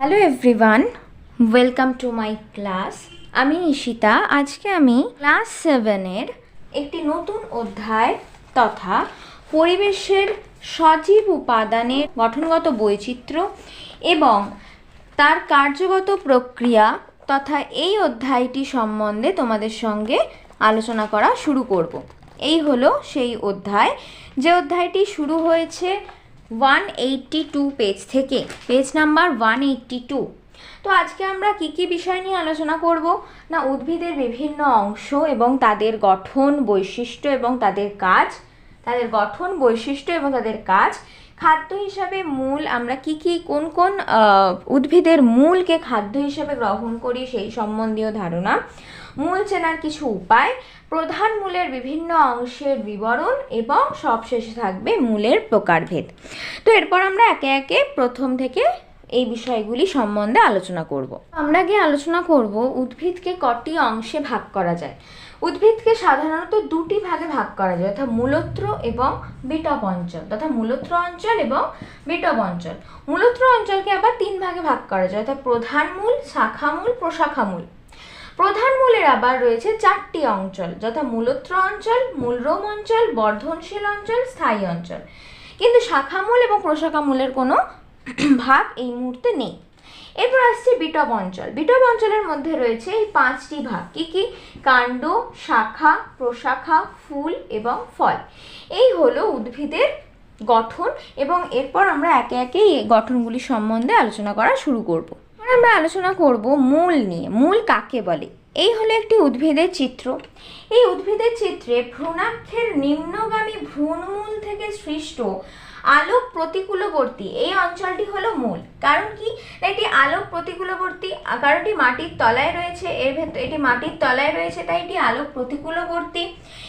Hello everyone welcome to my class আমি ঈশিতা। আজকে আমি ক্লাস সেভেনের একটি নতুন অধ্যায় তথা পরিবেশের সজীব উপাদানের গঠনগত বৈচিত্র্য এবং তার কার্যগত প্রক্রিয়া তথা এই অধ্যায়টি সম্বন্ধে তোমাদের সঙ্গে আলোচনা করা শুরু করব। এই হলো সেই অধ্যায়। যে অধ্যায়টি শুরু হয়েছে ওয়ান এইট্টি টু পেজ থেকে page number one eighty two তো আজকে আমরা কি কি বিষয় নিয়ে আলোচনা করব? না, উদ্ভিদের বিভিন্ন অংশ এবং তাদের গঠন, বৈশিষ্ট্য এবং তাদের কাজ, তাদের গঠন, বৈশিষ্ট্য এবং তাদের কাজ, খাদ্য হিসাবে মূল আমরা কি কি, কোন কোন উদ্ভিদের মূলকে খাদ্য হিসাবে গ্রহণ করি সেই সম্বন্ধীয় ধারণা, মূল চেনার কিছু উপায় প্রধান মূলের বিভিন্ন অংশের বিবরণ এবং সবশেষে থাকবে মূলের প্রকারভেদ। তো এরপর আমরা একে একে প্রথম থেকে এই বিষয়গুলি সম্বন্ধে আলোচনা করব। আমরা গিয়ে আলোচনা করব উদ্ভিদকে কটি অংশে ভাগ করা যায়। উদ্ভিদকে সাধারণত দুটি ভাগে ভাগ করা যায়, অর্থাৎ মূলত্র এবং বিটপ অঞ্চল তথা মূলত্র অঞ্চল এবং বিটপ অঞ্চল মূলত্র অঞ্চলকে আবার তিন ভাগে ভাগ করা যায়, অর্থাৎ প্রধান মূল, শাখা মূল, প্রশাখা মূল। প্রধান মূলের আবার রয়েছে চারটি অঞ্চল, যথা মূলত্র অঞ্চল মূলরোম অঞ্চল, বর্ধনশীল অঞ্চল, স্থায়ী অঞ্চল। কিন্তু শাখা মূল এবং প্রশাখা মূলের কোনো ভাগ এই মুহূর্তে নেই। এরপর আসছে বিটপ অঞ্চল। বিটপ অঞ্চলের মধ্যে রয়েছে এই পাঁচটি ভাগ। কি কি? কাণ্ড, শাখা, প্রশাখা, ফুল এবং ফল। এই হলো উদ্ভিদের গঠন এবং এরপর আমরা একে একে এই গঠনগুলি সম্বন্ধে আলোচনা করা শুরু করব। আমরা আলোচনা করব মূল নিয়ে। মূল কাকে বলে? এই হলো একটি উদ্ভিদের চিত্র। এই উদ্ভিদের চিত্রে ভ্রূণাক্ষের নিম্নগামী ভ্রূণমূল থেকে সৃষ্ট আলোক প্রতিকূলবর্তী। এই অঞ্চলটি হলো মূল। কারণ কি? এটি আলোক প্রতিকূলবর্তী কারণ এটি মাটির তলায় রয়েছে, এর ভেতর এটি মাটির তলায় রয়েছে, তাই এটি আলোক প্রতিকূলবর্তী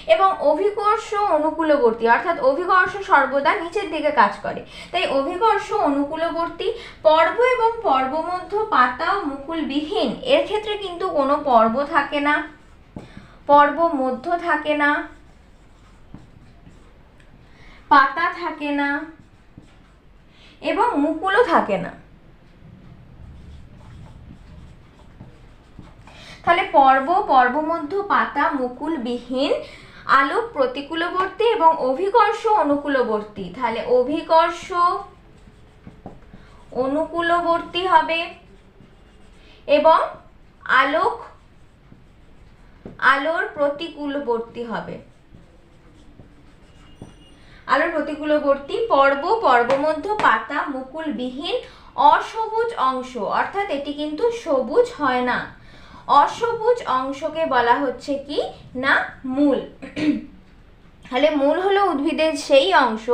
এবং অভিকর্ষ অনুকূলবর্তী। অর্থাৎ অভিকর্ষ সর্বদা নিচের দিকে কাজ করে। তাই অভিকর্ষ অনুকূলবর্তী, পর্ব এবং পর্বমধ্য পাতা ও মুকুলবিহীন। এর ক্ষেত্রে কিন্তু কোনো পর্ব থাকে না পর্ব মধ্য থাকে না। পাতা থাকে না এবং মুকুলও থাকে না। তাহলে পর্ব, পর্বমধ্য, পাতা, মুকুলবিহীন, আলোক প্রতিকূলবর্তী এবং অভিকর্ষ অনুকূলবর্তী। তাহলে অভিকর্ষ অনুকূলবর্তী হবে এবং আলোক, আলোর প্রতিকূলবর্তী হবে। আলোর প্রতিকূলবর্তী পর্ব, পর্বমধ্য পাতা, মুকুলবিহীন অসবুজ অংশ। অর্থাৎ এটি কিন্তু সবুজ হয় না। অসবুজ অংশকে বলা হচ্ছে কি? না, মূল। তাহলে মূল হলো উদ্ভিদের সেই অংশ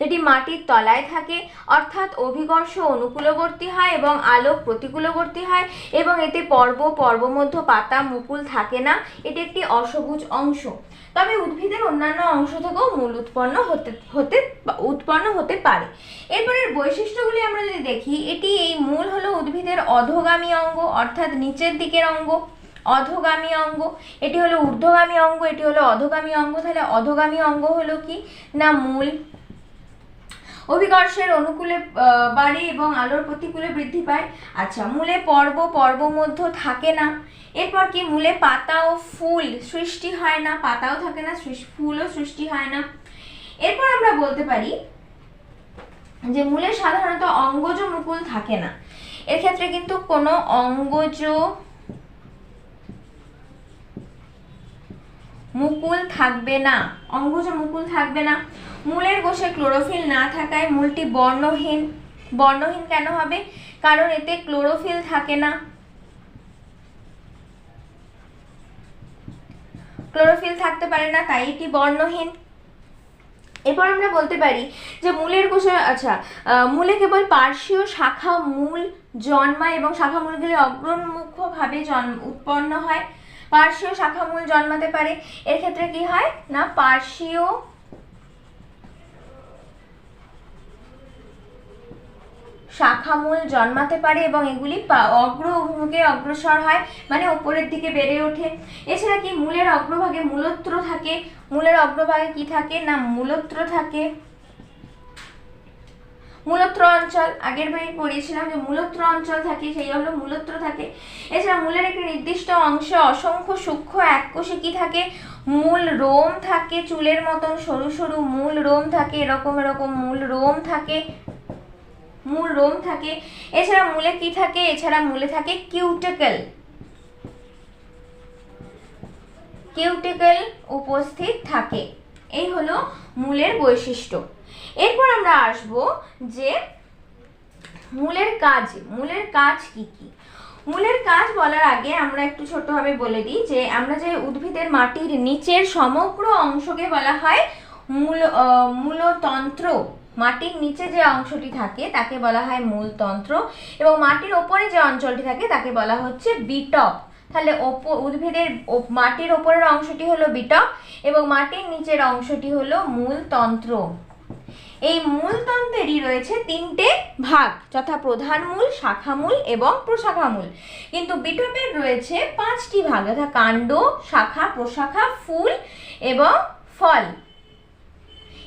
যেটি মাটির তলায় থাকে, অর্থাৎ অভিকর্ষ অনুকূলবর্তী হয় এবং আলোক প্রতিকূলবর্তী হয় এবং এতে পর্ব, পর্বমধ্য পাতা, মুকুল থাকে না। এটি একটি অসবুজ অংশ। তবে উদ্ভিদের অন্যান্য অংশ থেকেও মূল উৎপন্ন হতে হতে, উৎপন্ন হতে পারে। এরপরের বৈশিষ্ট্যগুলি আমরা যদি দেখি, এটি এই মূল হলো উদ্ভিদের অধোগামী অঙ্গ, অর্থাৎ নিচের দিকের অঙ্গ। অধোগামী অঙ্গ। এটি হলো ঊর্ধ্বগামী অঙ্গ, এটি হলো অধোগামী অঙ্গ। তাহলে অধোগামী অঙ্গ হলো কি? না, মূল। অভিকর্ষের অনুকূলে বাড়ে এবং আলোর প্রতিকূলে বৃদ্ধি পায়। আচ্ছা মূলে পর্ব পর্ব মধ্য থাকে না। এরপর কি? মূলে পাতা ও ফুল সৃষ্টি হয় না। পাতাও থাকে না ফুলও সৃষ্টি হয় না। এরপর আমরা বলতে পারি যে মূলে সাধারণত অঙ্গজ মুকুল থাকে না। এর ক্ষেত্রে কিন্তু কোনো অঙ্গজ মুকুল থাকবে না। অঙ্গজ মুকুল থাকবে না। মূলের কোষে ক্লোরোফিল না থাকায় মূলটি বর্ণহীন। বর্ণহীন কেন হবে? কারণ এতে ক্লোরোফিল থাকে না। ক্লোরোফিল থাকতে পারে না, তাই এটি বর্ণহীন। এরপর আমরা বলতে পারি যে মূলের কোষে আচ্ছা মূলে কেবল পার্শ্বীয় শাখা মূল জন্মায় এবং শাখা মূলগুলি অগ্রমুখভাবে জন্ম, উৎপন্ন হয়। পার্শ্বীয় শাখা মূল জন্মাতে পারে। এর ক্ষেত্রে কি হয়? না, পার্শ্বীয় শাখামূল জন্মাতে পারে এবং এগুলি অগ্র অভিমুখে অগ্রসর হয় মানে ওপরের দিকে বেড়ে ওঠে। এছাড়া কি মূলের অগ্রভাগে মূলত্র থাকে? মূলের অগ্রভাগে কি থাকে? না, মূলত্র থাকে। মূলত্র অঞ্চল, আগের বই পড়িয়েছিলাম যে মূলত্র অঞ্চল থাকে, সেই হলো মূলত্র থাকে। এছাড়া মূলের একটি নির্দিষ্ট অংশে অসংখ্য সূক্ষ্ম এককোষে কি থাকে। মূল রোম থাকে চুলের মতন সরু সরু, মূল রোম থাকে এরকম এরকম, মূল রোম থাকে, মূল রোম থাকে। এছাড়া মূলে কি থাকে? এছাড়া মূলে থাকে কিউটিকল। কিউটিকল উপস্থিত থাকে। এই হলো মূলের বৈশিষ্ট্য। এরপর আমরা আসব যে মূলের কাজ মূলের কাজ কি কি? মূলের কাজ বলার আগে আমরা একটু ছোটভাবে বলে দিই যে আমরা যে উদ্ভিদের মাটির নিচের সমগ্র অংশকে বলা হয় মূল মূলতন্ত্র। মাটির নিচে যে অংশটি থাকে তাকে বলা হয় মূলতন্ত্র এবং মাটির ওপরে যে অঞ্চলটি থাকে তাকে বলা হচ্ছে বিটপ। তাহলে ওপ- উদ্ভিদের মাটির ওপরের অংশটি হলো বিটপ এবং মাটির নিচের অংশটি হলো মূলতন্ত্র। এই মূলতন্ত্রেরই রয়েছে তিনটে ভাগ, যথা প্রধান মূল, শাখা মূল এবং প্রশাখা মূল। কিন্তু বিটপের রয়েছে পাঁচটি ভাগ, যথা কাণ্ড, শাখা, প্রশাখা, ফুল এবং ফল।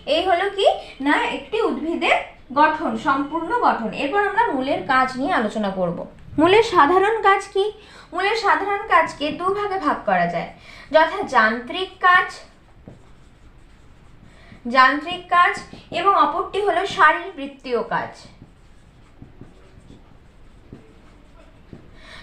এই হলো কি? না, একটি উদ্ভিদের গঠন, সম্পূর্ণ গঠন। এরপর আমরা মূলের কাজ নিয়ে আলোচনা করব। মূলের সাধারণ কাজ কি? মূলের সাধারণ কাজকে দু ভাগে ভাগ করা যায়। যথা যান্ত্রিক কাজ যান্ত্রিক কাজ এবং অপরটি হলো শারীরবৃত্তীয় কাজ।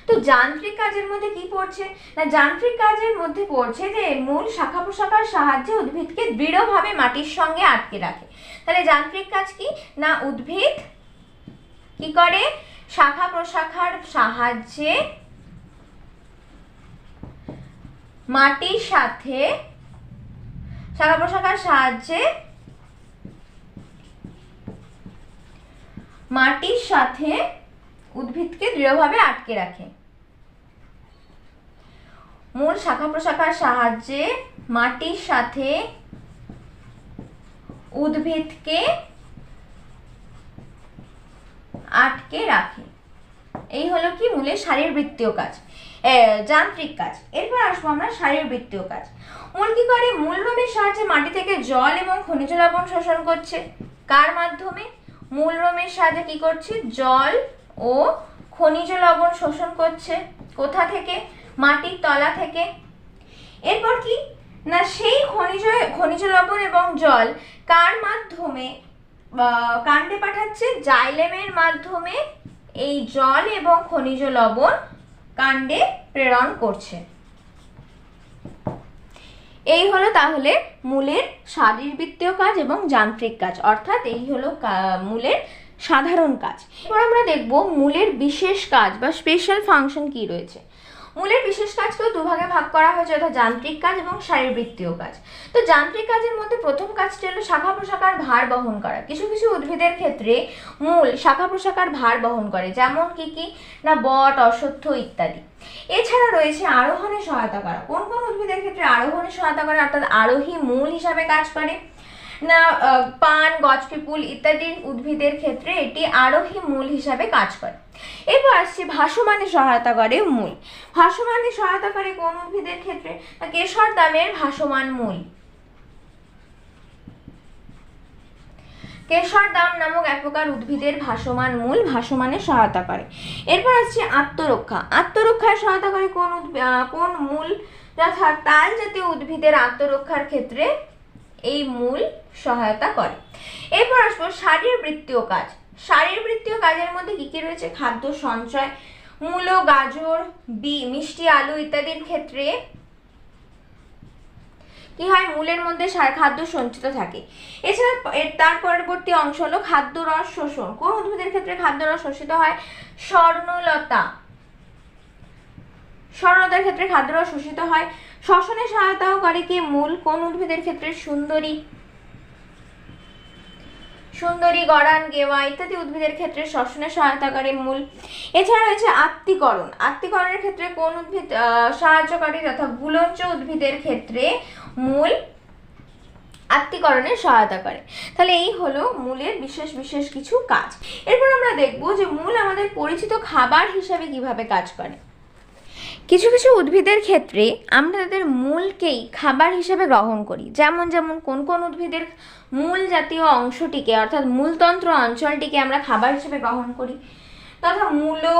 তো যান্ত্রিক কাজের মধ্যে কি পড়ছে? না, যান্ত্রিক কাজের মধ্যে পড়ছে যে মূল শাখা প্রশাখার সাহায্যে উদ্ভিদকে দৃঢ়ভাবে মাটির সঙ্গে আটকে রাখে। তাহলে যান্ত্রিক কাজ কি? না, উদ্ভিদ কি করে? শাখা প্রশাখার সাহায্যে মাটির সাথে শাখা প্রশাখার সাহায্যে মাটির সাথে উদ্ভিদকে দৃঢ়ভাবে আটকে রাখে। মূল শাখা প্রশাখার সাহায্যে মাটির সাথে উদ্ভিদকে আটকে রাখে। এই হলো কি মূলের শারীরবৃত্তীয় কাজ। যান্ত্রিক কাজ। এরপর আসব আমরা শারীরবৃত্তীয় কাজ। মূল কি করে? মূল রোমের সাহায্যে মাটি থেকে জল এবং খনিজ লবণ শোষণ করছে। কার মাধ্যমে? মূল রোমের সাহায্যে কি করছে? জল ও খনিজ লবণ শোষণ করছে। কোথা থেকে? মাটির তলা থেকে। এরপর কি? না, সেই খনিজ খনিজ লবণ এবং জল কার মাধ্যমে কাণ্ডে পাঠাচ্ছে? জাইলেমের মাধ্যমে এই জল এবং খনিজ লবণ কাণ্ডে প্রেরণ করছে। এই হলো তাহলে মূলের শারীরবৃত্তীয় কাজ এবং যান্ত্রিক কাজ। অর্থাৎ এই হলো মূলের সাধারণ কাজ। এবার আমরা দেখব মূলের বিশেষ কাজ বা স্পেশাল ফাংশন কি রয়েছে। মূলের বিশেষ কাজকেও দুভাগে ভাগ করা হয়েছে অর্থাৎ যান্ত্রিক কাজ এবং শারীরবৃত্তীয় কাজ। তো যান্ত্রিক কাজের মধ্যে প্রথম কাজটি হলো শাখা প্রশাখার ভার বহন করা। কিছু কিছু উদ্ভিদের ক্ষেত্রে মূল শাখা প্রশাখার ভার বহন করে, যেমন কি কি? না, বট, অশ্বত্থ ইত্যাদি। এছাড়া রয়েছে আরোহণে সহায়তা করা। কোন কোন উদ্ভিদের ক্ষেত্রে আরোহণে সহায়তা করে, অর্থাৎ আরোহী মূল হিসাবে কাজ করে? না পান, গজপিপুল ইত্যাদি উদ্ভিদের ক্ষেত্রে এটি আরোহী মূল হিসাবে কাজ করে। এরপর আসছে ভাসমানে সহায়তা করে মূল। ভাসমানে সহায়তা করে কোন উদ্ভিদের ক্ষেত্রে? কেশর দামের ভাসমান মূল। কেশর দাম নামক এক প্রকার উদ্ভিদের ভাসমান মূল ভাসমানে সহায়তা করে। এরপর আসছে আত্মরক্ষা। আত্মরক্ষায় সহায়তা করে কোন কোন মূল? যথা তাল জাতীয় উদ্ভিদের আত্মরক্ষার ক্ষেত্রে এই মূল সহায়তা করে। এরপর আসব শারীরবৃত্তীয় কাজ। শারীরবৃত্তীয় কাজের মধ্যে কি কি রয়েছে? খাদ্য সঞ্চয়, মূলো, গাজর, বি, মিষ্টি, আলু ইত্যাদির ক্ষেত্রে কি হয়? মূলের মধ্যে খাদ্য সঞ্চিত থাকে। এছাড়া তার পরবর্তী অংশ হলো খাদ্য রস শোষণ। কোন উদ্ভিদের ক্ষেত্রে খাদ্য রস শোষিত হয়? স্বর্ণলতা। স্বর্ণলতার ক্ষেত্রে খাদ্য রস শোষিত হয়। শ্বসনে সহায়তাও করে কি মূল? কোন উদ্ভিদের ক্ষেত্রে সুন্দরী? সুন্দরী, গড়ান, গেওয়া ইত্যাদি উদ্ভিদের ক্ষেত্রে শ্বসনে সহায়তা করে মূল। এছাড়া রয়েছে আত্মীকরণ আত্মীকরণের ক্ষেত্রে কোন উদ্ভিদ সাহায্য করে যথা গুলঞ্চ উদ্ভিদের ক্ষেত্রে মূল আত্মীকরণে সহায়তা করে। তাহলে এই হলো মূলের বিশেষ বিশেষ কিছু কাজ। এরপর আমরা দেখব যে মূল আমাদের পরিচিত খাবার হিসাবে কীভাবে কাজ করে। কিছু কিছু উদ্ভিদের ক্ষেত্রে আমরা তাদের মূলকেই খাবার হিসেবে গ্রহণ করি। যেমন যেমন কোন কোন উদ্ভিদের মূল জাতীয় অংশটিকে অর্থাৎ মূলতন্ত্র অঞ্চলটিকে আমরা খাবার হিসেবে গ্রহণ করি। তথা মূলো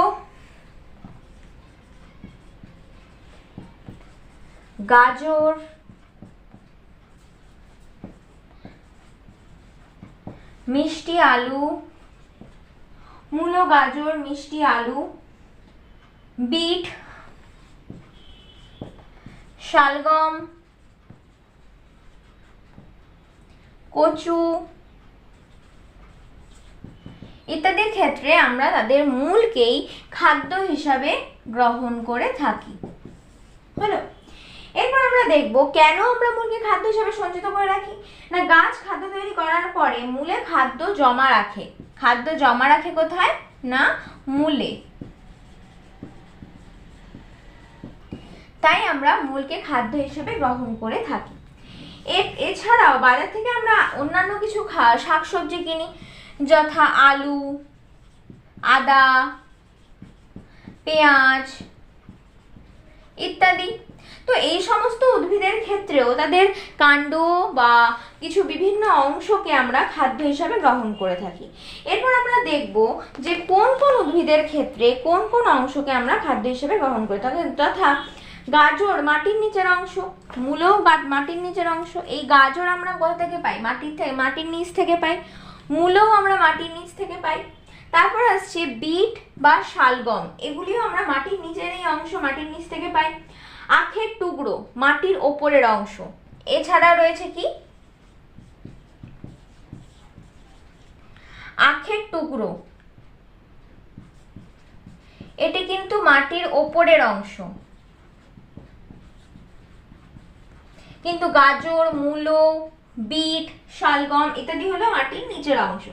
গাজর, মিষ্টি আলু, মূলো গাজর, মিষ্টি আলু, বিট শালগম, কচু ইত্যাদির ক্ষেত্রে আমরা তাদের মূলকেই খাদ্য হিসাবে গ্রহণ করে থাকি। হলো? এরপর আমরা দেখব কেন আমরা মূলকে খাদ্য হিসাবে সঞ্চিত করে রাখি? না, গাছ খাদ্য তৈরি করার পরে মূলে খাদ্য জমা রাখে। খাদ্য জমা রাখে কোথায়? না, মূলে। তাই আমরা মূলকে খাদ্য হিসেবে গ্রহণ করে থাকি। এছাড়াও বাজার থেকে আমরা অন্যান্য কিছু শাকসবজি কিনি, যথা আলু, আদা, পেঁয়াজ ইত্যাদি। তো এই সমস্ত উদ্ভিদের ক্ষেত্রেও তাদের কাণ্ড বা কিছু বিভিন্ন অংশকে আমরা খাদ্য হিসাবে গ্রহণ করে থাকি। এরপর আমরা দেখব যে কোন কোন উদ্ভিদের ক্ষেত্রে কোন কোন অংশকে আমরা খাদ্য হিসেবে গ্রহণ করে থাকি, তথা গাজর মাটির নিচের অংশ, মূলও মাটির নিচের অংশ। এই গাজর আমরা কোথা থেকে পাই? মাটির থেকে মাটির নিচ থেকে পাই। মূলও আমরা মাটির নিচ থেকে পাই। তারপর আসছে বিট বা শালগম। এগুলিও আমরা মাটির নিচের এই অংশ, মাটির নিচ থেকে পাই। আখের টুকরো, মাটির ওপরের অংশ। এছাড়া রয়েছে কি? আখের টুকরো। এটি কিন্তু মাটির ওপরের অংশ। কিন্তু গাজর, মূলো, বিট, শালগম ইত্যাদি হলো মাটির নিচের অংশ।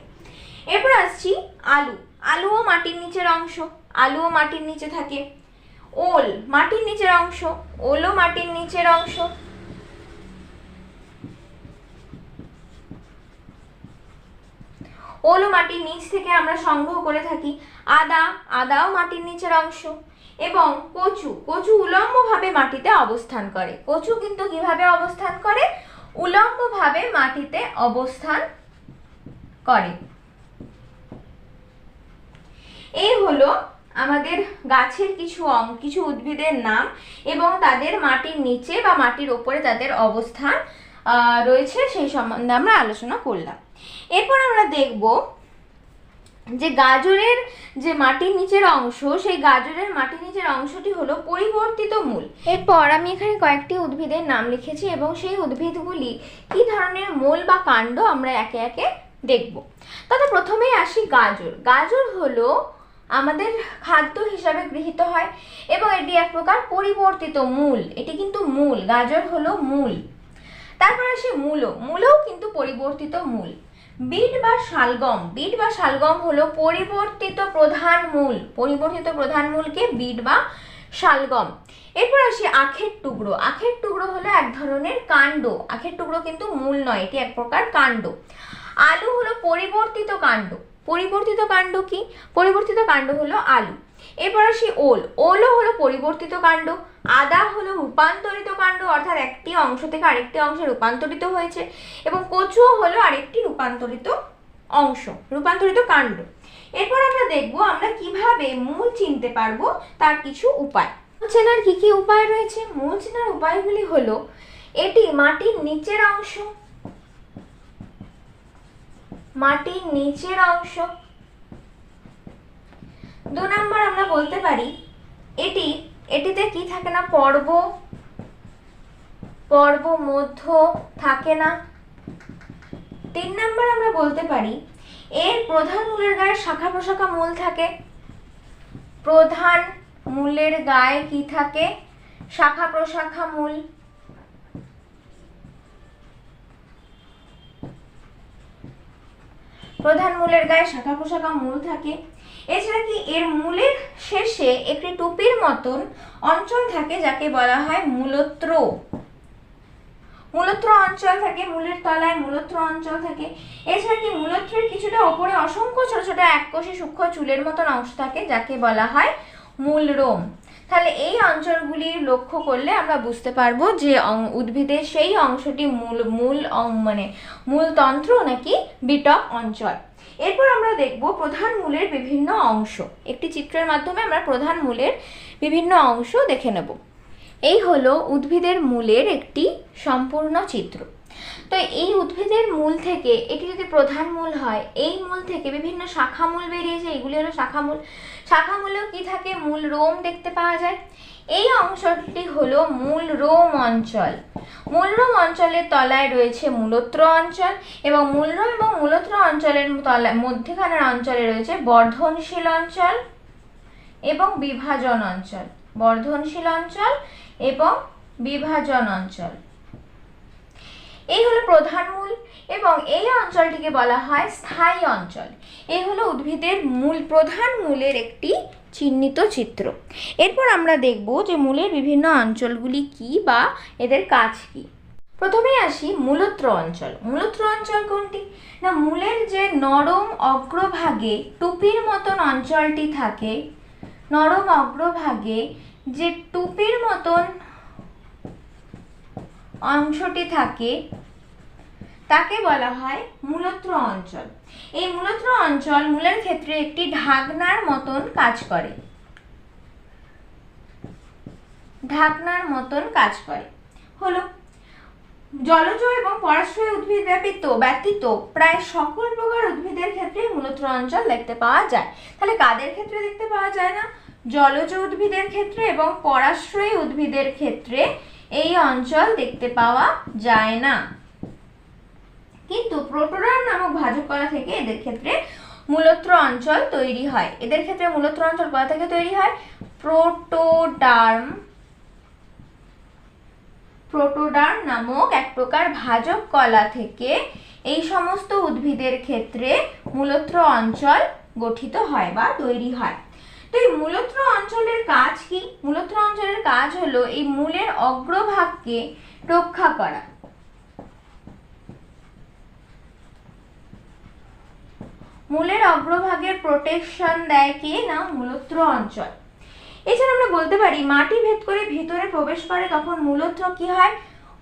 এরপর আসছি আলু। আলুও মাটির নিচের অংশ, আলুও মাটির নিচে থাকে। ওল মাটির নিচের অংশ, ওলও মাটির নিচের অংশ। ওলও মাটির নিচ থেকে আমরা সংগ্রহ করে থাকি। আদা, আদাও মাটির নিচের অংশ। এবং কচু কচু উলম্বভাবে মাটিতে অবস্থান করে। কচু কিন্তু কীভাবে অবস্থান করে? উলম্বভাবে মাটিতে অবস্থান করে। এই হলো আমাদের গাছের কিছু কিছু উদ্ভিদের নাম এবং তাদের মাটির নিচে বা মাটির ওপরে তাদের অবস্থান রয়েছে সেই সম্বন্ধে আমরা আলোচনা করলাম। এরপর আমরা দেখব যে গাজরের যে মাটির নিচের অংশ, সেই গাজরের মাটির নিচের অংশটি হলো পরিবর্তিত মূল। এরপর আমি এখানে কয়েকটি উদ্ভিদের নাম লিখেছি এবং সেই উদ্ভিদগুলি কি ধরনের মূল বা কাণ্ড আমরা একে একে দেখব। তবে প্রথমেই আসি গাজর। গাজর হলো আমাদের খাদ্য হিসাবে গৃহীত হয় এবং এটি এক প্রকার পরিবর্তিত মূল। এটি কিন্তু মূল। গাজর হলো মূল। তারপর আসে মূলো মূলও কিন্তু পরিবর্তিত মূল। বিট বা শালগম। বিট বা শালগম হলো পরিবর্তিত প্রধান মূল। পরিবর্তিত প্রধান মূলকে বিট বা শালগম। এরপর আসি আখের টুকরো। আখের টুকরো হলো এক ধরনের কাণ্ড। আখের টুকরো কিন্তু মূল নয়, এটি এক প্রকার কাণ্ড। আলু হলো পরিবর্তিত কাণ্ড। পরিবর্তিত কাণ্ড কি? পরিবর্তিত কাণ্ড হলো আলু। এরপর আসি ওল। ওলও হলো পরিবর্তিত কাণ্ড। আদা হলো রূপান্তরিত কাণ্ড, অর্থাৎ একটি অংশ থেকে আরেকটি অংশে রূপান্তরিত হয়েছে, এবং কচুও হলো আরেকটি রূপান্তরিত অংশ, রূপান্তরিত কাণ্ড। এরপর আমরা দেখব আমরা কীভাবে মূল চিনতে পারব তার কিছু উপায়। চেনার কি কি উপায় রয়েছে? মূল চেনার উপায়গুলি হলো, এটি মাটির নিচের অংশ, মাটির নিচের অংশ। দু নম্বর আমরা বলতে পারি, এটি এটিতে কি থাকে না? পর্ব পর্ব, মধ্য থাকে না। তিন নম্বর আমরা বলতে পারি, এর প্রধান মূলের গায়ে শাখা প্রশাখা মূল থাকে। প্রধান মূলের গায়ে কি থাকে? শাখা প্রশাখা মূল। প্রধান মূলের গায়ে শাখা প্রশাখা মূল থাকে। এছাড়া কি এর মূলের শেষে একটি টুপির মতন অঞ্চল থাকে যাকে বলা হয় মূলত্র? মূলত্র অঞ্চল থাকে, মূলের তলায় মূলত্র অঞ্চল থাকে। এছাড়া কি মূলত্রের কিছুটা ওপরে অসংখ্য ছোট ছোট এককোষী সূক্ষ্ম চুলের মতন অংশ থাকে যাকে বলা হয় মূলরোম। তাহলে এই অঞ্চলগুলি লক্ষ্য করলে আমরা বুঝতে পারব যে উদ্ভিদের সেই অংশটি মূল মূল মানে মূলতন্ত্র নাকি বিটক অঞ্চল। এরপর আমরা দেখব প্রধান মূলের বিভিন্ন অংশ। একটি চিত্রের মাধ্যমে আমরা প্রধান মূলের বিভিন্ন অংশ দেখে নেব। এই হলো উদ্ভিদের মূলের একটি সম্পূর্ণ চিত্র। তো এই উদ্ভিদের মূল থেকে এটি যদি প্রধান মূল হয়, এই মূল থেকে বিভিন্ন শাখা মূল বেরিয়েছে, এগুলি হলো শাখা মূল। শাখা মূলেও কি থাকে? মূল রোম দেখতে পাওয়া যায়। এই অংশটি হলো মূল রোম অঞ্চল। মূলরোম অঞ্চলের তলায় রয়েছে মূলত্র অঞ্চল এবং মূলরোম এবং মূলত্র অঞ্চলের তলায় মধ্যখানের অঞ্চলে রয়েছে বর্ধনশীল অঞ্চল এবং বিভাজন অঞ্চল। বর্ধনশীল অঞ্চল এবং বিভাজন অঞ্চল। এই হলো প্রধান মূল এবং এই অঞ্চলটিকে বলা হয় স্থায়ী অঞ্চল। এই হলো উদ্ভিদের মূল, প্রধান মূলের একটি চিহ্নিত চিত্র। এরপর আমরা দেখব যে মূলের বিভিন্ন অঞ্চলগুলি কি বা এদের কাজ কি। প্রথমে আসি মূলত্র অঞ্চল। মূলত্র অঞ্চল কোনটি? না, মূলের যে নরম অগ্রভাগে টুপির মতন অঞ্চলটি থাকে, নরম অগ্রভাগে যে টুপির মতন অংশটি থাকে, তাকে বলা হয় মূলত্র অঞ্চল। এই মূলত্র অঞ্চল মূলের ক্ষেত্রে একটি ঢাকনার মতন কাজ করে। ঢাকনার মতন কাজ করে। হলো, জলজ এবং পরাশ্রয় উদ্ভিদ ব্যতীত ব্যতীত প্রায় সকল প্রকার উদ্ভিদের ক্ষেত্রে মূলত্র অঞ্চল দেখতে পাওয়া যায়। তাহলে কাদের ক্ষেত্রে দেখতে পাওয়া যায় না? জলজ উদ্ভিদের ক্ষেত্রে এবং পরাশ্রয়ী উদ্ভিদের ক্ষেত্রে এই অঞ্চল দেখতে পাওয়া যায় না। কিন্তু প্রোটোরাম নামক ভাজক কলা থেকে এদের ক্ষেত্রে মূলত্র অঞ্চল তৈরি হয়। এদের ক্ষেত্রে মূলত্র অঞ্চল কোথা থেকে তৈরি হয়? প্রোটোডার্ম প্রোটোডার্ম নামক এক প্রকার ভাজক কলা থেকে এই সমস্ত উদ্ভিদের ক্ষেত্রে মূলত্র অঞ্চল গঠিত হয় বা তৈরি হয়। তো এই মূলত্র অঞ্চলের কাজ কি? মূলত্র অঞ্চলের কাজ হলো এই মূলের অগ্রভাগকে রক্ষা করা। মূলের অগ্রভাগের প্রোটেকশন দেয় কে না? মূলত্র অঞ্চল। এছাড়া আমরা বলতে পারি, মাটি ভেদ করে ভিতরে প্রবেশ করে তখন মূলত্র কি হয়?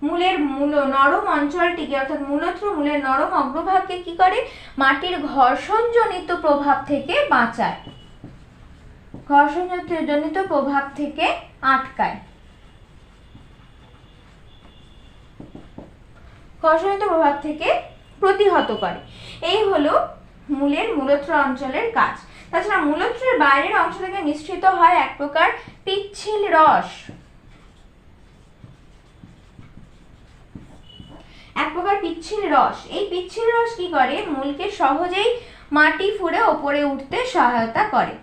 মূলের মূল নরম অঞ্চলটিকে, অর্থাৎ মূলত্র মূলের নরম অগ্রভাগকে কি করে? মাটির ঘর্ষণজনিত প্রভাব থেকে বাঁচায়। ঘর্ষণজনিত প্রভাব থেকে আটকায়। ঘর্ষণজনিত প্রভাব থেকে প্রতিহত করে। এই হলো মূলের মূলত্র অঞ্চলের কাজ। তাছাড়া মূলত্রের বাইরের অংশ থেকে নিঃসৃত হয় এক প্রকার পিচ্ছিল রস। এক প্রকার পিচ্ছিল রস। এই পিচ্ছিল রস কি করে? মূলকে সহজেই মাটি ফুঁড়ে ওপরে উঠতে সহায়তা করে।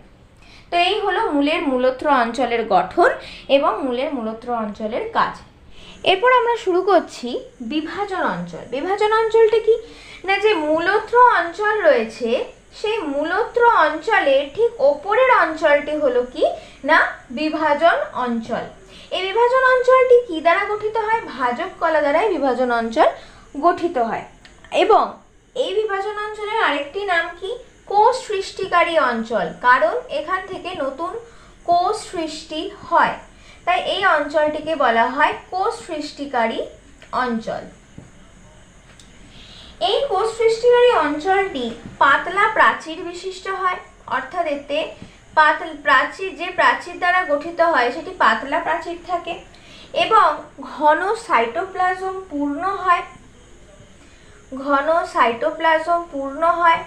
তো এই হলো মূলের মূলত্র অঞ্চলের গঠন এবং মূলের মূলত্র অঞ্চলের কাজ। এরপর আমরা শুরু করছি বিভাজন অঞ্চল। বিভাজন অঞ্চলটা কি? না যে মূলত্র অঞ্চল রয়েছে, সেই মূলত্র অঞ্চলের ঠিক ওপরের অঞ্চলটি হলো কি? না, বিভাজন অঞ্চল। এই বিভাজন অঞ্চলটি কি দ্বারা গঠিত হয়? ভাজক কলা দ্বারাই বিভাজন অঞ্চল গঠিত হয়। এবং এই বিভাজন অঞ্চলের আরেকটি নাম কি? কোষ সৃষ্টিকারী অঞ্চল। কারণ এখান থেকে নতুন কোষ সৃষ্টি হয়। তাই এই অঞ্চলটিকে বলা হয় কোষ সৃষ্টিকারী অঞ্চল। এই কোষ সৃষ্টিকারী অঞ্চলটি পাতলা প্রাচীর বিশিষ্ট হয়। অর্থাৎ এতে পাতল প্রাচীর যে প্রাচীর দ্বারা গঠিত হয়, সেটি পাতলা প্রাচীর থাকে এবং ঘন সাইটোপ্লাজম পূর্ণ হয়। ঘন সাইটোপ্লাজম পূর্ণ হয়।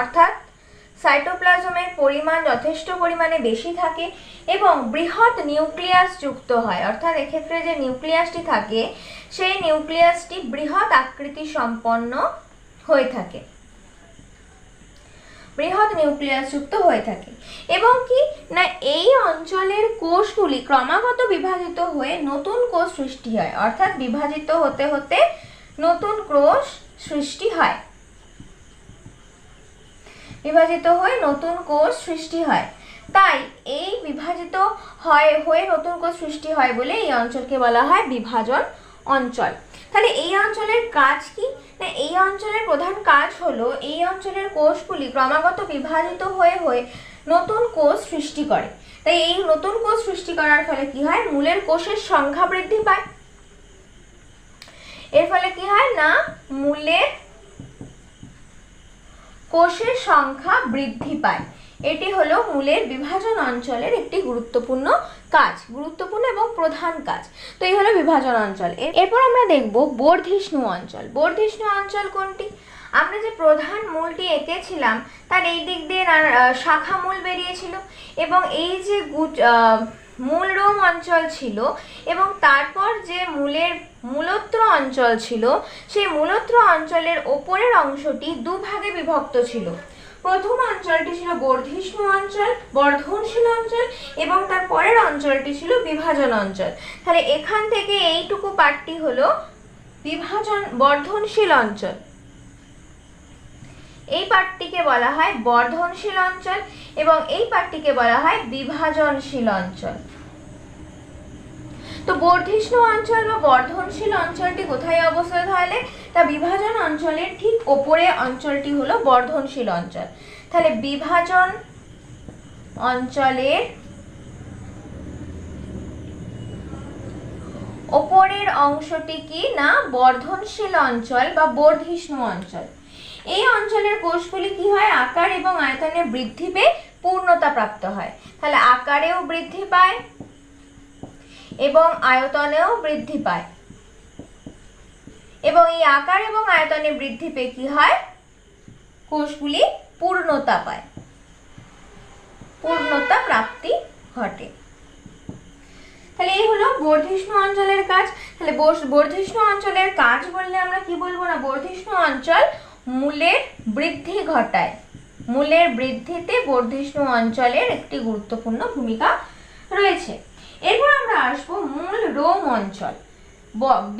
অর্থাৎ সাইটোপ্লাজমের পরিমাণ যথেষ্ট পরিমাণে বেশি থাকে এবং বৃহৎ নিউক্লিয়াস যুক্ত হয়। অর্থাৎ এক্ষেত্রে যে নিউক্লিয়াসটি থাকে, সেই নিউক্লিয়াসটি বৃহৎ আকৃতি সম্পন্ন হয়ে থাকে। বৃহৎ নিউক্লিয়াস যুক্ত হয়ে থাকে। এবং কি? না, এই অঞ্চলের কোষগুলি ক্রমাগত বিভাজিত হয়ে নতুন কোষ সৃষ্টি হয়। অর্থাৎ বিভাজিত হতে হতে নতুন কোষ সৃষ্টি হয়। বিভাজিত হয়ে নতুন কোষ সৃষ্টি হয়। তাই এই বিভাজিত হয়, হয়ে নতুন কোষ সৃষ্টি হয় বলে এই অঞ্চলকে বলা হয় বিভাজন অঞ্চল। তাহলে এই অঞ্চলের কাজ কি? না, এই অঞ্চলের প্রধান কাজ হলো এই অঞ্চলের কোষগুলি ক্রমাগত বিভাজিত হয়ে হয়ে নতুন কোষ সৃষ্টি করে। তাই এই নতুন কোষ সৃষ্টি করার ফলে কি হয়? মূলের কোষের সংখ্যা বৃদ্ধি পায়। এর ফলে কি হয়? না, মূলের কোষের সংখ্যা বৃদ্ধি পায়। এটি হলো মূলের বিভাজন অঞ্চলের একটি গুরুত্বপূর্ণ কাজ, গুরুত্বপূর্ণ এবং প্রধান কাজ। তো এই হলো বিভাজন অঞ্চল। এর- এরপর আমরা দেখব বর্ধিষ্ণু অঞ্চল। বর্ধিষ্ণু অঞ্চল কোনটি? আমরা যে প্রধান মূলটি এঁকেছিলাম, তার এই দিক দিয়ে শাখা মূল বেরিয়েছিল এবং এই যে মূল রোম অঞ্চল ছিল এবং তারপর যে মূলের মূলত্র অঞ্চল ছিল, সেই মূলত্র অঞ্চলের ওপরের অংশটি দুভাগে বিভক্ত ছিল। প্রথম অঞ্চলটি ছিল বর্ধিষ্ণু অঞ্চল, বর্ধনশীল অঞ্চল এবং তার পরের অঞ্চলটি ছিল বিভাজন অঞ্চল। তাহলে এখান থেকে এইটুকু পার্টটি হলো বিভাজন, বর্ধনশীল অঞ্চল। এই পার্টটিকে বলা হয় বর্ধনশীল অঞ্চল এবং এই পার্টটিকে বলা হয় বিভাজনশীল অঞ্চল। তো বর্ধিষ্ণু অঞ্চল বা বর্ধনশীল অঞ্চলটি কোথায় অবস্থিত তাহলে? তা বিভাজন অঞ্চলের ঠিক ওপরে অঞ্চলটি হলো বর্ধনশীল অঞ্চল। তাহলে বিভাজন অঞ্চলের ওপরের অংশটি কি না বর্ধনশীল অঞ্চল বা বর্ধিষ্ণু অঞ্চল? এই অঞ্চলের কোষগুলি কি হয়? আকার এবং আয়তনে বৃদ্ধি পেয়ে পূর্ণতা প্রাপ্ত হয়। তাহলে আকারেও বৃদ্ধি পায় এবং আয়তনেও বৃদ্ধি পায়। এবং এই আকার এবং আয়তনে বৃদ্ধি পেয়ে কি হয়? কোষগুলি পূর্ণতা পায়। পূর্ণতা প্রাপ্তি ঘটে। তাহলে এই হলো বর্ধিষ্ণু অঞ্চলের কাজ। তাহলে বর্ধিষ্ণু অঞ্চলের কাজ বললে আমরা কি বলব না? বর্ধিষ্ণু অঞ্চল মূলের বৃদ্ধি ঘটায়। মূলের বৃদ্ধিতে বর্ধিষ্ণু অঞ্চলের একটি গুরুত্বপূর্ণ ভূমিকা রয়েছে। এরপর আমরা আসব মূল রোম অঞ্চল।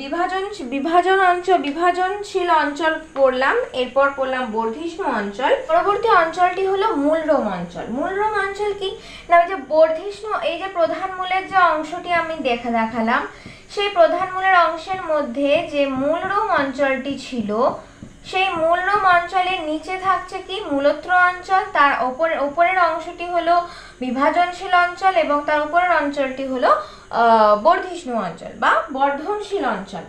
বিভাজন বিভাজন অঞ্চল, বিভাজনশীল অঞ্চল পড়লাম, এরপর পড়লাম বর্ধিষ্ণু অঞ্চল। পরবর্তী অঞ্চলটি হলো মূল রোম অঞ্চল। মূল রোম অঞ্চল কি? না যে বর্ধিষ্ণু, এই যে প্রধান মূলের যে অংশটি আমি দেখা, দেখালাম, সেই প্রধান মূলের অংশের মধ্যে যে মূল রোম অঞ্চলটি ছিল, সেই মূল রোম অঞ্চলের নিচে থাকছে কি? মূলত্র অঞ্চল। তার ওপরে, ওপরের অংশটি হলো বিভাজনশীল অঞ্চল এবং তার উপরের অঞ্চলটি হলো বর্ধিষ্ণু অঞ্চল বা বর্ধনশীল অঞ্চল।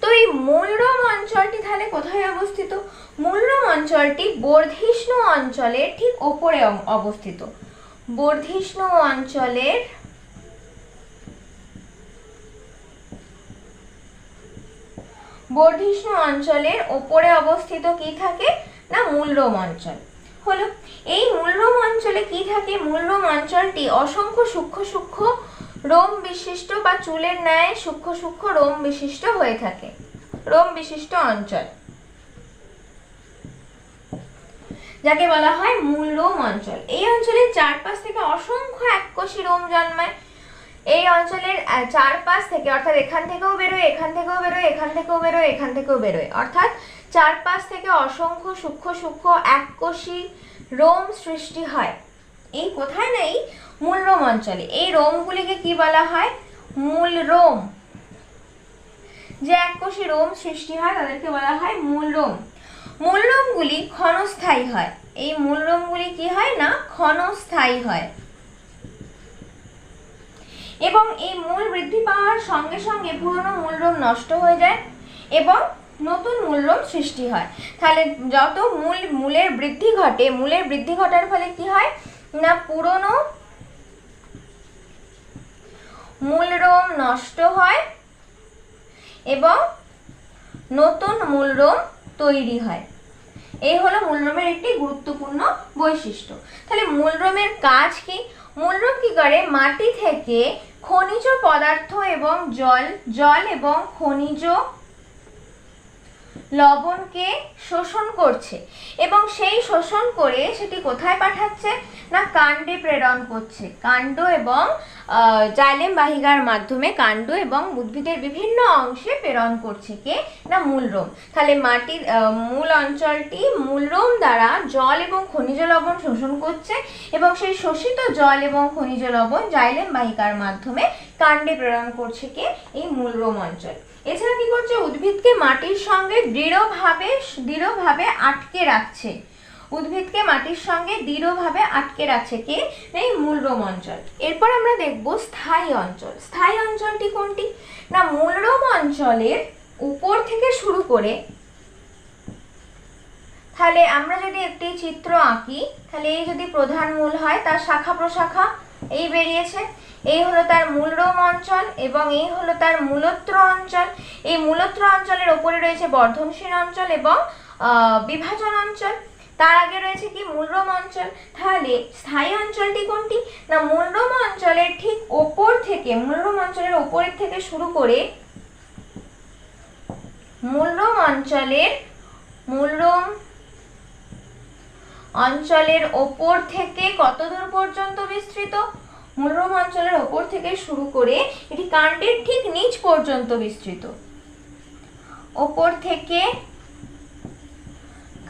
তো এই মূলরম অঞ্চলটি তাহলে কোথায় অবস্থিত? মূলরম অঞ্চলটি বর্ধিষ্ণু অঞ্চলের ঠিক ওপরে অবস্থিত। বর্ধিষ্ণু অঞ্চলের বর্ধিষ্ণু অঞ্চলের ওপরে অবস্থিত কি থাকে? না, মূলরম অঞ্চল। হলো, এই মূলরোম অঞ্চলে কি থাকে? মূলরোম অঞ্চলটি অসংখ্য সূক্ষ্ম সূক্ষ্ম রোম বিশিষ্ট বা চুলের ন্যায় সূক্ষ্ম সূক্ষ্ম রোম বিশিষ্ট হয়ে থাকে। রোম বিশিষ্ট অঞ্চল। যাকে বলা হয় মূল রোম অঞ্চল। এই অঞ্চলের চারপাশ থেকে অসংখ্য এককোষী রোম জন্মায়। এই অঞ্চলের চারপাশ থেকে, অর্থাৎ এখান থেকেও বেরোয়, এখান থেকেও বেরোয়, এখান থেকেও বেরোয়, এখান থেকেও বেরোয়, অর্থাৎ চারপাশ থেকে অসংখ্য সূক্ষ্ম সূক্ষ্ম এককোষী রোম সৃষ্টি হয়। এই কোথায় না এই মূল রোম অঞ্চলে। এই রোমগুলিকে কি বলা হয়? মূল রোম। যে এককোষী রোম সৃষ্টি হয়, তাদেরকে বলা হয় মূল রোম। মূল রোমগুলি ক্ষণস্থায়ী হয়। এই মূল রোমগুলি কি হয় না? ক্ষণস্থায়ী হয়। এবং এই মূল বৃদ্ধি পাওয়ার সঙ্গে সঙ্গে পুরনো মূলরোম নষ্ট হয়ে যায় এবং নতুন মূলরোম সৃষ্টি হয়। তাহলে যত মূল, মূলের বৃদ্ধি ঘটে, মূলের বৃদ্ধি ঘটার ফলে কি হয়? না, পুরনো মূলরোম নষ্ট হয় এবং নতুন মূলরোম তৈরি হয়। এই হলো মূলরোমের একটি গুরুত্বপূর্ণ বৈশিষ্ট্য। তাহলে মূলরোমের কাজ কি? মূলরোম কি করে? মাটি থেকে খনিজ পদার্থ এবং জল জল এবং খনিজ লবণকে শোষণ করছে এবং সেই শোষণ করে সেটি কোথায় পাঠাচ্ছে? না কাণ্ডে প্রেরণ করছে। কাণ্ড এবং জাইলেম বাহিকার মাধ্যমে কাণ্ড এবং উদ্ভিদের বিভিন্ন অংশে প্রেরণ করছে কে? না মূলরোম তাহলে মাটির মূল অঞ্চলটি মূলরোম দ্বারা জল এবং খনিজ লবণ শোষণ করছে এবং সেই শোষিত জল এবং খনিজ লবণ জাইলেম বাহিকার মাধ্যমে কাণ্ডে প্রেরণ করছে কে? এই মূলরোম অঞ্চল। এছাড়া কি করছে? উদ্ভিদকে মাটির সঙ্গে দৃঢ়ভাবে দৃঢ়ভাবে আটকে রাখছে। উদ্ভিদকে মাটির সঙ্গে দৃঢ়ভাবে আটকে রাখছে কে? এই মূলরোম অঞ্চল। এরপর আমরা দেখব স্থায়ী অঞ্চল। স্থায়ী অঞ্চলটি কোনটি? না, মূলরোম অঞ্চলের উপর থেকে শুরু করে তাহলে আমরা যদি একটি চিত্র আঁকি, তাহলে এই যদি প্রধান মূল হয়, তার শাখা প্রশাখা, এই বেরিয়েছে। এই হলো তার মূলরোম অঞ্চল এবং এই হলো তার মূলত্র অঞ্চল। এই মূলত্র অঞ্চলের ওপরে রয়েছে বর্ধনশীল অঞ্চল এবং বিভাজন অঞ্চল। তার আগে রয়েছে কি মূলরোম অঞ্চল তাহলে স্থায়ী অঞ্চলটি কোনটি? না মূলরোম অঞ্চলের ঠিক ওপর থেকে মূলরোম অঞ্চলের ওপরের থেকে শুরু করে মূলরোম অঞ্চলের মূলরোম অঞ্চলের ওপর থেকে কত দূর পর্যন্ত বিস্তৃত? মূলরোম অঞ্চলের ওপর থেকে শুরু করে এটি কাণ্ডের ঠিক নিচ পর্যন্ত বিস্তৃত। ওপর থেকে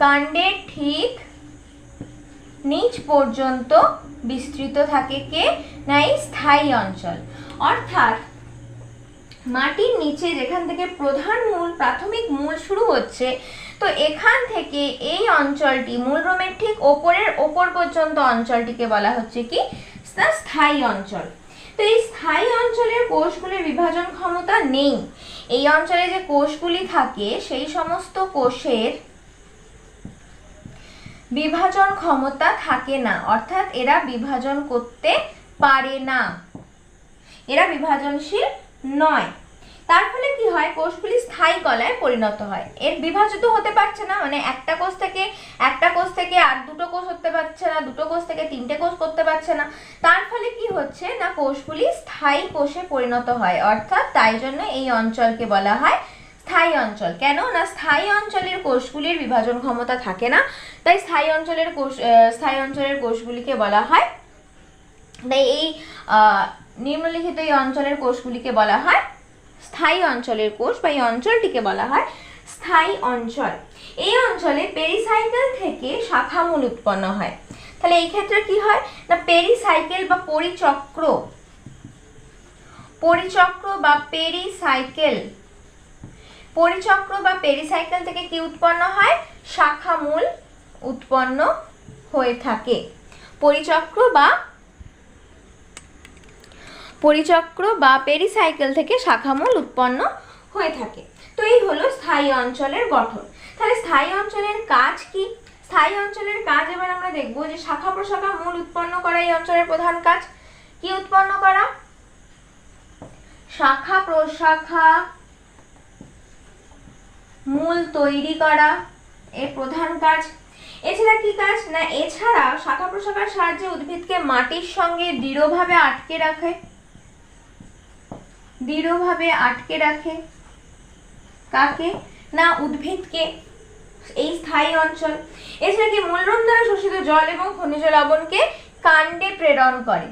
কাণ্ডের ঠিক নিচ পর্যন্ত বিস্তৃত থাকে কে? না এই স্থায়ী অঞ্চল। অর্থাৎ, মাটির নিচে যেখান থেকে প্রধান মূল, প্রাথমিক মূল শুরু হচ্ছে, তো এখান থেকে এই অঞ্চলটি মূলরোমের ঠিক ওপরের ওপর পর্যন্ত অঞ্চলটিকে বলা হচ্ছে কি? স্থায়ী অঞ্চল। তো এই স্থায়ী অঞ্চলের কোষগুলির বিভাজন ক্ষমতা নেই। এই অঞ্চলে যে কোষগুলি থাকে, সেই সমস্ত কোষের বিভাজন ক্ষমতা থাকে না। অর্থাৎ এরা বিভাজন করতে পারে না। এরা বিভাজনশীল নয়। তার ফলে কি হয়? কোষগুলি স্থায়ী কলায় পরিণত হয়। এর বিভাজিত হতে পারছে না। মানে একটা কোষ থেকে একটা কোষ থেকে আর দুটো কোষ হতে পারছে না, দুটো কোষ থেকে তিনটে কোষ করতে পারছে না। তার ফলে কি হচ্ছে? না, কোষগুলি স্থায়ী কোষে পরিণত হয়। অর্থাৎ তাই জন্য এই অঞ্চলকে বলা হয় স্থায়ী অঞ্চল। কেন? না, স্থায়ী অঞ্চলের কোষগুলির বিভাজন ক্ষমতা থাকে না। তাই স্থায়ী অঞ্চলের কোষ স্থায়ী অঞ্চলের কোষগুলিকে বলা হয় তাই এই নিম্নলিখিত এই অঞ্চলের কোষগুলিকে বলা হয় স্থায়ী অঞ্চলের কোষ বা এই অঞ্চলটিকে বলা হয় স্থায়ী অঞ্চল। এই অঞ্চলে পেরিসাইকেল থেকে শাখামূল উৎপন্ন হয়। তাহলে এই ক্ষেত্রে কি হয়? না, পেরিসাইকেল বা পরিচক্র পরিচক্র বা পেরিসাইকেল পরিচক্র বা পেরিসাইকেল থেকে কি উৎপন্ন হয়? শাখামূল উৎপন্ন হয়ে থাকে। পরিচক্র বা পরিচক্র বা পেরিসাইকেল থেকে শাখামূল উৎপন্ন হয়ে থাকে। তো এই হলো স্থায়ী অঞ্চলের গঠন। তাহলে স্থায়ী অঞ্চলের কাজ কি? স্থায়ী অঞ্চলের কাজ এবার আমরা দেখব যে শাখা প্রশাখা মূল উৎপন্ন করা এই অঞ্চলের প্রধান কাজ। কি উৎপন্ন করা? শাখা প্রশাখা মূল তৈরি করা এর প্রধান কাজ। এছাড়া কি কাজ? না, এছাড়া শাখা প্রশাখার সাহায্যে উদ্ভিদকে মাটির সঙ্গে দৃঢ়ভাবে আটকে রাখে। দৃঢ়ভাবে আটকে রাখে। কাকে? না, উদ্ভিদকে, এই স্থায়ী অঞ্চল। এছাড়া কি মূলরম দ্বারা শোষিত জল এবং খনিজ লবণকে কাণ্ডে প্রেরণ করে?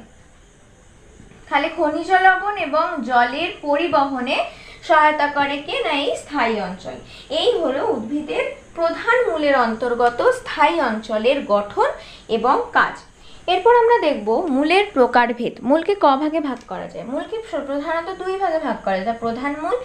খালি খনিজ লবণ এবং জলের পরিবহনে সহায়তা করে কে না এই স্থায়ী অঞ্চল? এই হলো উদ্ভিদের প্রধান মূলের অন্তর্গত স্থায়ী অঞ্চলের গঠন এবং কাজ। এরপর আমরা দেখব মূলের প্রকারভেদ। মূলকে ক ভাগে ভাগ করা যায়? মূলকে প্রধানত দুই ভাগে ভাগ করা যায়। প্রধান মূল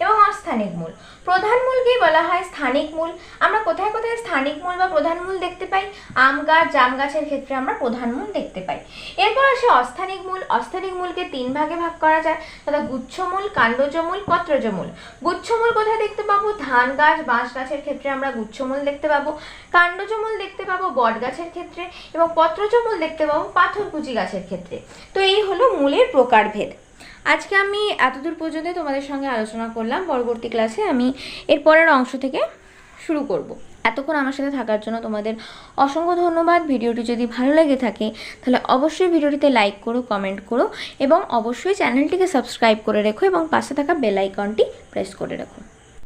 এবং অস্থানিক মূল। প্রধান মূলকেই বলা হয় স্থানিক মূল। আমরা কোথায় কোথায় স্থানিক মূল বা প্রধান মূল দেখতে পাই? আম গাছ, জাম গাছের ক্ষেত্রে আমরা প্রধান মূল দেখতে পাই। এরপর আসে অস্থানিক মূল। অস্থানিক মূলকে তিন ভাগে ভাগ করা যায়। তথা গুচ্ছমূল কাণ্ডজ মূল, পত্রজ মূল। গুচ্ছমূল কোথায় দেখতে পাবো? ধান গাছ, বাঁশ গাছের ক্ষেত্রে আমরা গুচ্ছমূল দেখতে পাবো। কাণ্ডজ মূল দেখতে পাবো বট গাছের ক্ষেত্রে এবং পত্রজ মূল দেখতে পাবো পাথরকুচি গাছের ক্ষেত্রে। তো এই হলো মূলের প্রকারভেদ। আজকে আমি এতদূর পর্যন্ত তোমাদের সঙ্গে আলোচনা করলাম। পরবর্তী ক্লাসে আমি এর পরের অংশ থেকে শুরু করব। এতক্ষণ আমার সাথে থাকার জন্য তোমাদের অসংখ্য ধন্যবাদ। ভিডিওটি যদি ভালো লেগে থাকে, তাহলে অবশ্যই ভিডিওটিতে লাইক করো, কমেন্ট করো এবং অবশ্যই চ্যানেলটিকে সাবস্ক্রাইব করে রেখো এবং পাশে থাকা বেল আইকনটি প্রেস করে রাখো।